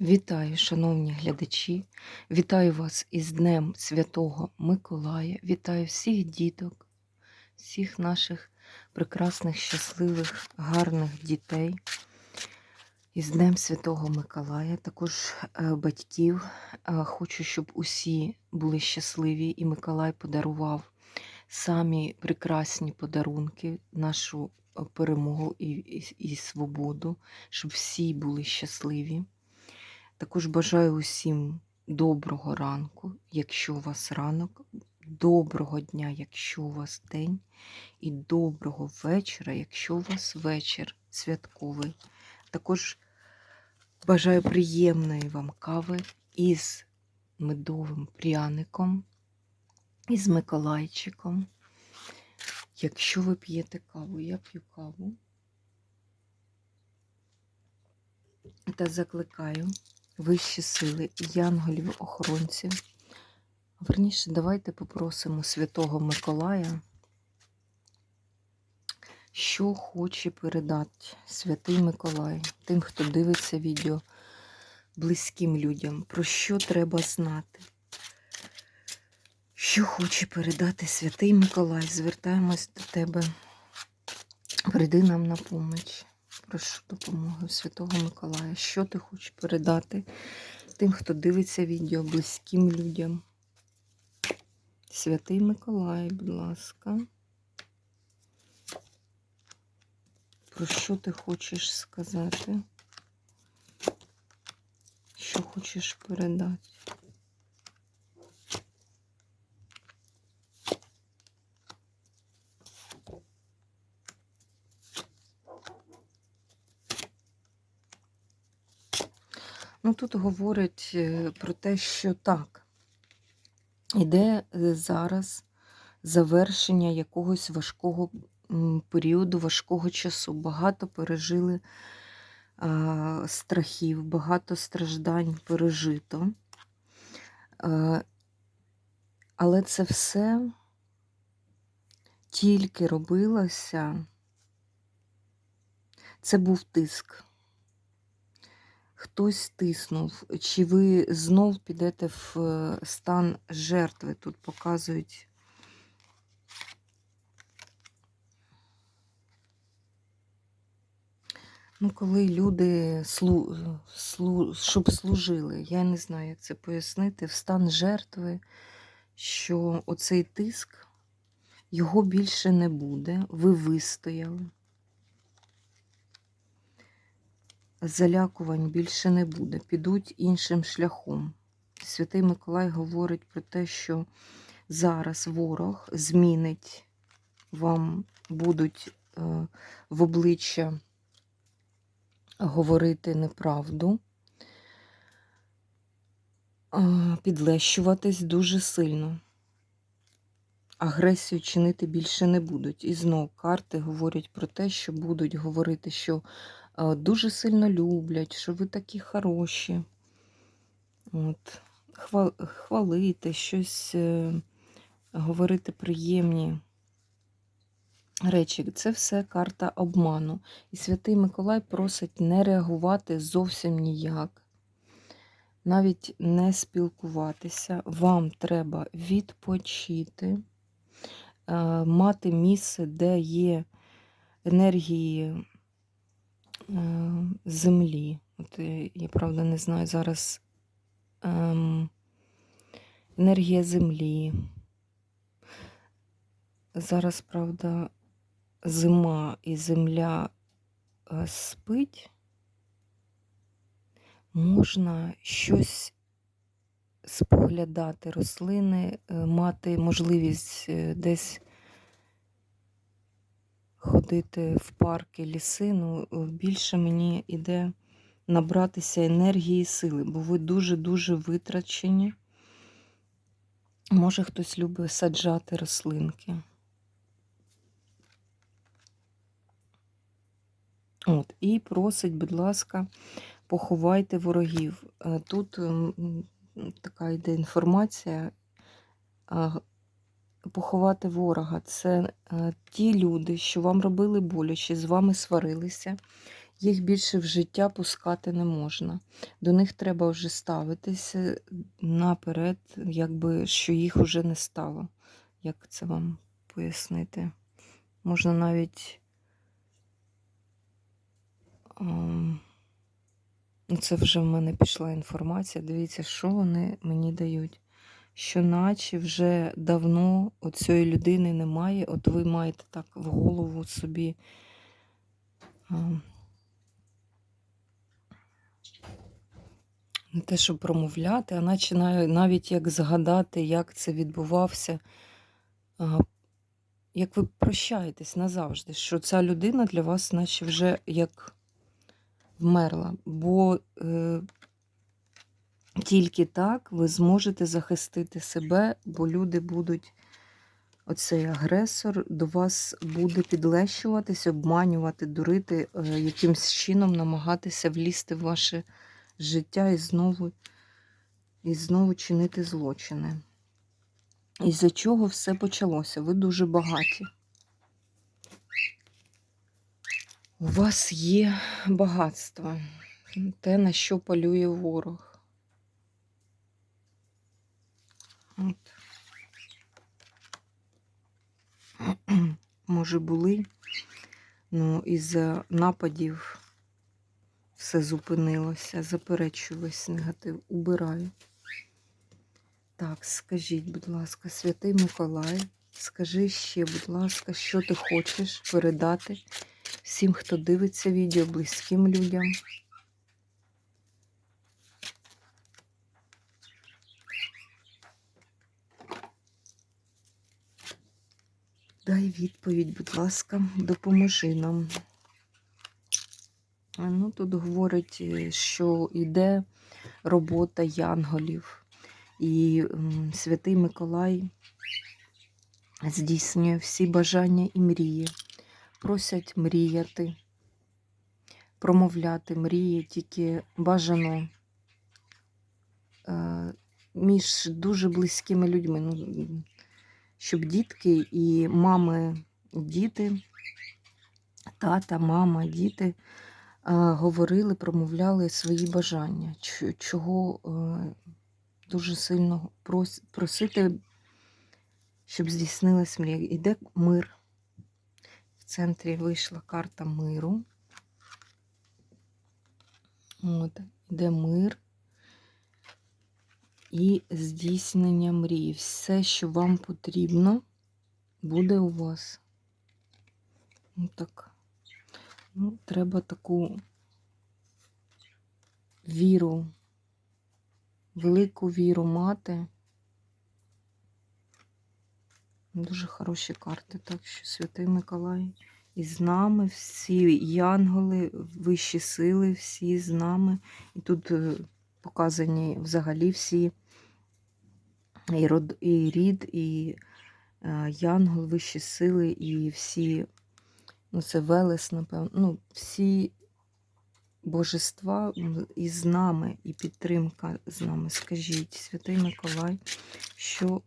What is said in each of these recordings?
Вітаю, шановні глядачі! Вітаю вас із Днем Святого Миколая. Вітаю всіх діток, всіх наших прекрасних, щасливих, гарних дітей. Із Днем Святого Миколая, також е, батьків. Е, Хочу, щоб усі були щасливі, і Миколай подарував самі прекрасні подарунки, нашу е, перемогу і, і, і свободу, щоб всі були щасливі. Також бажаю усім доброго ранку, якщо у вас ранок, доброго дня, якщо у вас день, і доброго вечора, якщо у вас вечір святковий. Також бажаю приємної вам кави із медовим пряником, із Миколайчиком. Якщо ви п'єте каву, я п'ю каву. Та закликаю вищі сили, янголів, охоронців. Верніше, давайте попросимо Святого Миколая, що хоче передати Святий Миколай тим, хто дивиться відео близьким людям, про що треба знати. Що хоче передати Святий Миколай? Звертаємось до тебе. Прийди нам на поміч. Прошу допомоги Святого Миколая. Що ти хочеш передати тим, хто дивиться відео близьким людям? Святий Миколай, будь ласка. Про що ти хочеш сказати? Що хочеш передати? Ну, тут говорить е, про те, що так, іде е, зараз завершення якогось важкого періоду, важкого часу. Багато пережили а, страхів, багато страждань пережито. А, але це все тільки робилося, це був тиск хтось тиснув, чи ви знов підете в е, стан жертви. Тут показують. Ну, коли люди слу, слу, щоб служили, я не знаю, як це пояснити, в стан жертви, що оцей тиск, його більше не буде, ви вистояли. Залякувань більше не буде, підуть іншим шляхом. Святий Миколай говорить про те, що зараз ворог змінить, вам будуть е, в обличчя говорити неправду, е, підлещуватись дуже сильно. Агресію чинити більше не будуть. І знов карти говорять про те, що будуть говорити, що дуже сильно люблять, що ви такі хороші. От. Хвалити, щось е, говорити приємні речі. Це все карта обману. І Святий Миколай просить не реагувати зовсім ніяк. Навіть не спілкуватися. Вам треба відпочити, е, мати місце, де є енергії Е, землі. От е, Я правда не знаю зараз ем, енергія землі. Зараз, правда, зима і земля е, спить, можна щось споглядати, рослини, мати можливість десь ходити в парки, ліси, ну, більше мені йде набратися енергії і сили, бо ви дуже-дуже витрачені. Може, хтось любить саджати рослинки. От, І просить, будь ласка, поховайте ворогів. Е, тут така йде інформація поховати ворога. Це е, ті люди, що вам робили боляче, з вами сварилися. їх більше в життя пускати не можна. До них треба вже ставитися наперед, якби що їх вже не стало. Як це вам пояснити? Можна навіть. Ну, це вже в мене пішла інформація. Дивіться, що вони мені дають. Що наче вже давно цієї людини немає, от ви маєте так в голову собі. Не те, щоб промовляти, а наче навіть як згадати, як це відбувався, як ви прощаєтесь назавжди, що ця людина для вас, наче вже як вмерла. Бо е, тільки так ви зможете захистити себе, бо люди будуть, оцей агресор до вас буде підлещуватись, обманювати, дурити, е, якимсь чином намагатися влізти в ваше життя і знову, і знову чинити злочини. Із-за чого все почалося? Ви дуже багаті. У вас є багатство, те, на що полює ворог. От. Може, були, ну, із-за нападів все зупинилося, заперечую весь негатив, убираю. Так, скажіть, будь ласка, святий Миколай, скажи ще, будь ласка, що ти хочеш передати всім, хто дивиться відео, близьким людям. Дай відповідь, будь ласка, допоможи нам. Ну, тут говорить, е, що йде робота янголів, і святий Миколай здійснює всі бажання і мрії. Просять мріяти, промовляти мрії, тільки бажано е, між дуже близькими людьми. Ну, щоб дітки і мами, діти, тата, мама, діти е, говорили, промовляли свої бажання, чого е, дуже сильно просити, щоб здійснилась мрія. Іде мир. В центрі вийшла карта миру. От, іде мир і здійснення мрії. Все, що вам потрібно, буде у вас. Ну так. Ну, треба таку віру, велику віру мати. Дуже хороші карти, так що Святий Миколай із нами, всі янголи, вищі сили, всі з нами. І тут е, показані взагалі всі і, род, і рід, і е, янгол, вищі сили, і всі, ну це Велес, напевно, ну, всі божества м, із нами, і підтримка з нами. Скажіть, Святий Миколай, що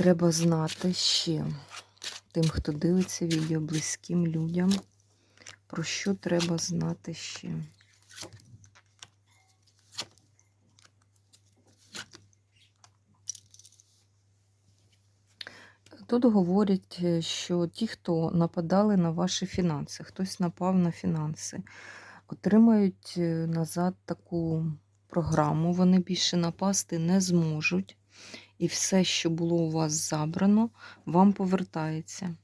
треба знати ще тим, хто дивиться відео близьким людям, про що треба знати ще. Тут говорять, е, що ті, хто нападали на ваші фінанси, хтось напав на фінанси, отримають е, назад таку програму, вони більше напасти не зможуть. І все, що було у вас забрано, вам повертається.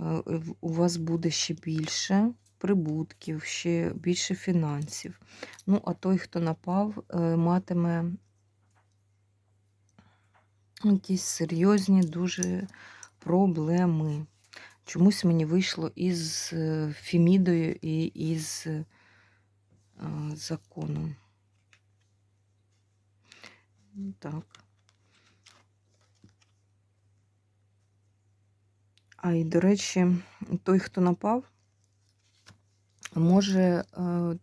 Е, У вас буде ще більше прибутків, ще більше фінансів. Ну, а той, хто напав, е, матиме якісь серйозні дуже проблеми. Чомусь мені вийшло із е, Фемідою і із е, законом. Так. А і, до речі, той, хто напав, може е,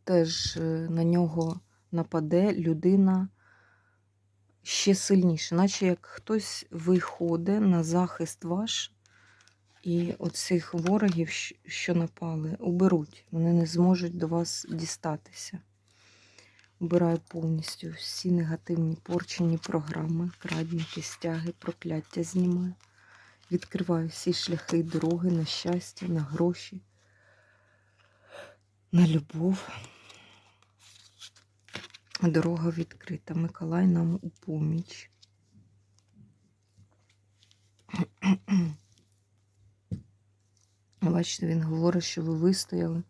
теж е, на нього нападе людина ще сильніше, наче як хтось виходить на захист ваш, І оцих ворогів, що напали, уберуть. Вони не зможуть до вас дістатися. Убираю повністю всі негативні порчені програми, крадники, стяги, прокляття знімаю. Відкриваю всі шляхи дороги на щастя, на гроші, на любов. Дорога відкрита. Миколай нам у поміч. Бачите, він говорить, що ви вистояли.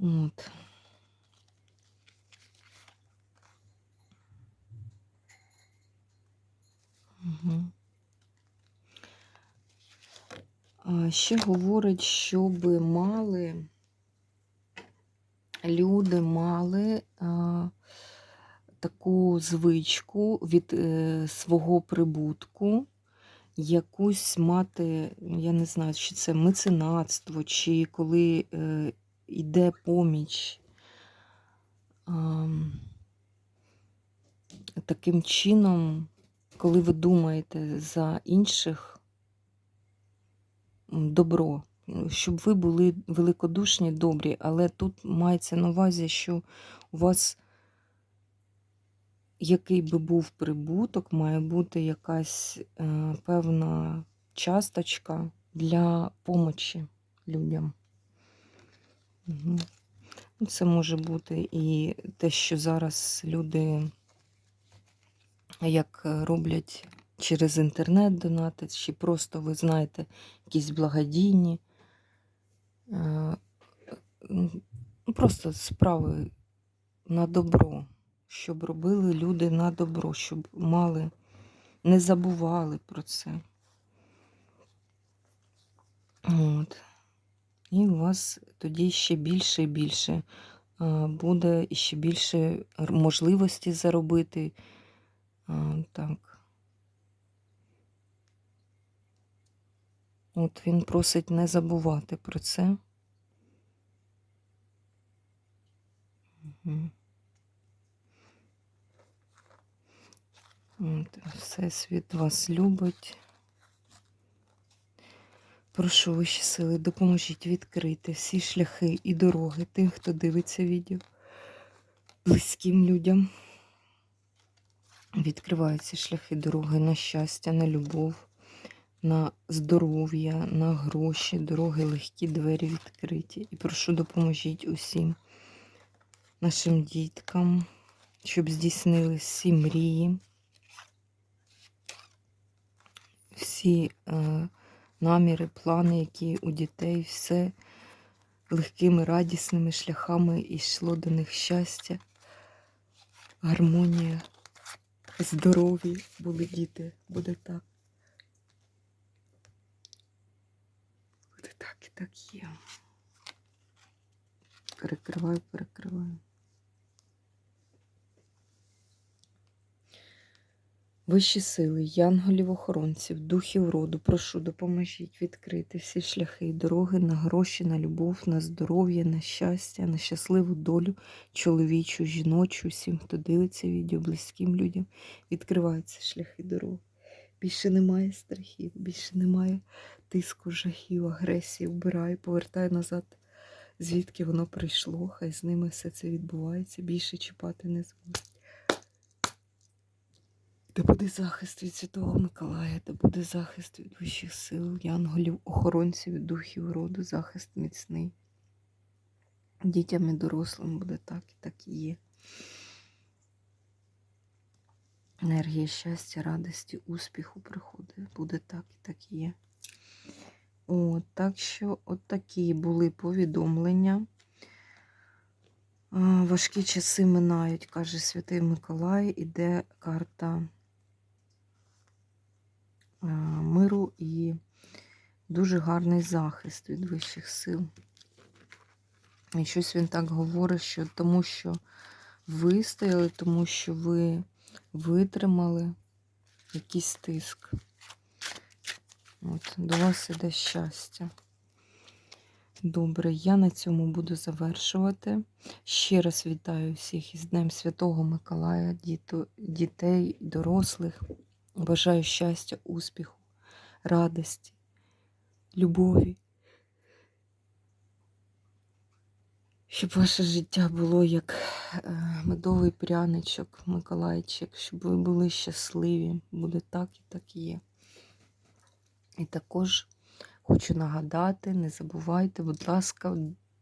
От. Угу. А ще говорить, щоб мали люди мали таку звичку від е, свого прибутку, якусь мати, я не знаю, чи це меценатство, чи коли е, йде поміч. А, таким чином, коли ви думаєте за інших добро, щоб ви були великодушні, добрі, але тут мається на увазі, що у вас, який би був прибуток, має бути якась е, певна часточка для помочі людям. Угу. Це може бути і те, що зараз люди як е, роблять через інтернет донатить, чи просто ви знаєте якісь благодійні. е, ну, Просто справи на добро, щоб робили люди на добро, щоб мали, не забували про це. От. І у вас тоді ще більше і більше е, буде і ще більше можливості заробити. Так. От він просить не забувати про це. Мгм. От, Всесвіт вас любить. Прошу вищі сили, допоможіть відкрити всі шляхи і дороги тим, хто дивиться відео, близьким людям. Відкриваються шляхи дороги на щастя, на любов, на здоров'я, на гроші, дороги легкі, двері відкриті. І прошу допоможіть усім нашим діткам, щоб здійснили всі мрії, всі е, наміри, плани, які у дітей, все легкими, радісними шляхами йшло до них щастя, гармонія, здорові були діти, буде так. Буде так є. Перекриваю, перекриваю. Вищі сили, янголів-охоронців, духів роду, прошу, допоможіть відкрити всі шляхи і дороги на гроші, на любов, на здоров'я, на щастя, на щасливу долю, чоловічу, жіночу, всім, хто дивиться відео, близьким людям. Відкриваються шляхи дорог. Більше немає страхів, більше немає тиску, жахів, агресії. Вбираю, повертаю назад, звідки воно прийшло. Хай з ними все це відбувається. Більше чіпати не зможуть. Де буде захист від Святого Миколая, де буде захист від вищих сил, янголів, охоронців, духів роду, захист міцний. Дітям і дорослим буде так і так і є. Енергія щастя, радості, успіху приходить. Буде так і так і є. От, так що от такі були повідомлення. Важкі часи минають, каже Святий Миколай, іде карта миру і дуже гарний захист від вищих сил. І щось він так говорить, що тому що ви стояли, тому що ви витримали якийсь тиск. От, до вас іде щастя. Добре, я на цьому буду завершувати. Ще раз вітаю всіх із Днем Святого Миколая, дітей, дорослих. Бажаю щастя, успіху, радості, любові. Щоб ваше життя було як е, медовий пряничок, Миколайчик, щоб ви були щасливі. Буде так і так є. І також хочу нагадати, не забувайте, будь ласка,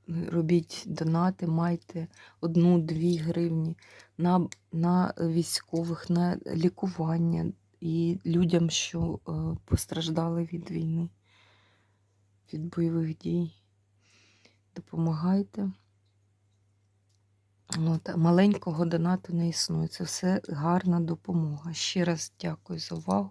робіть донати, майте одну-дві гривні на, на військових, на лікування і людям, що е, постраждали від війни, від бойових дій. Допомагайте. От, маленького донату не існує. Це все гарна допомога. Ще раз дякую за увагу.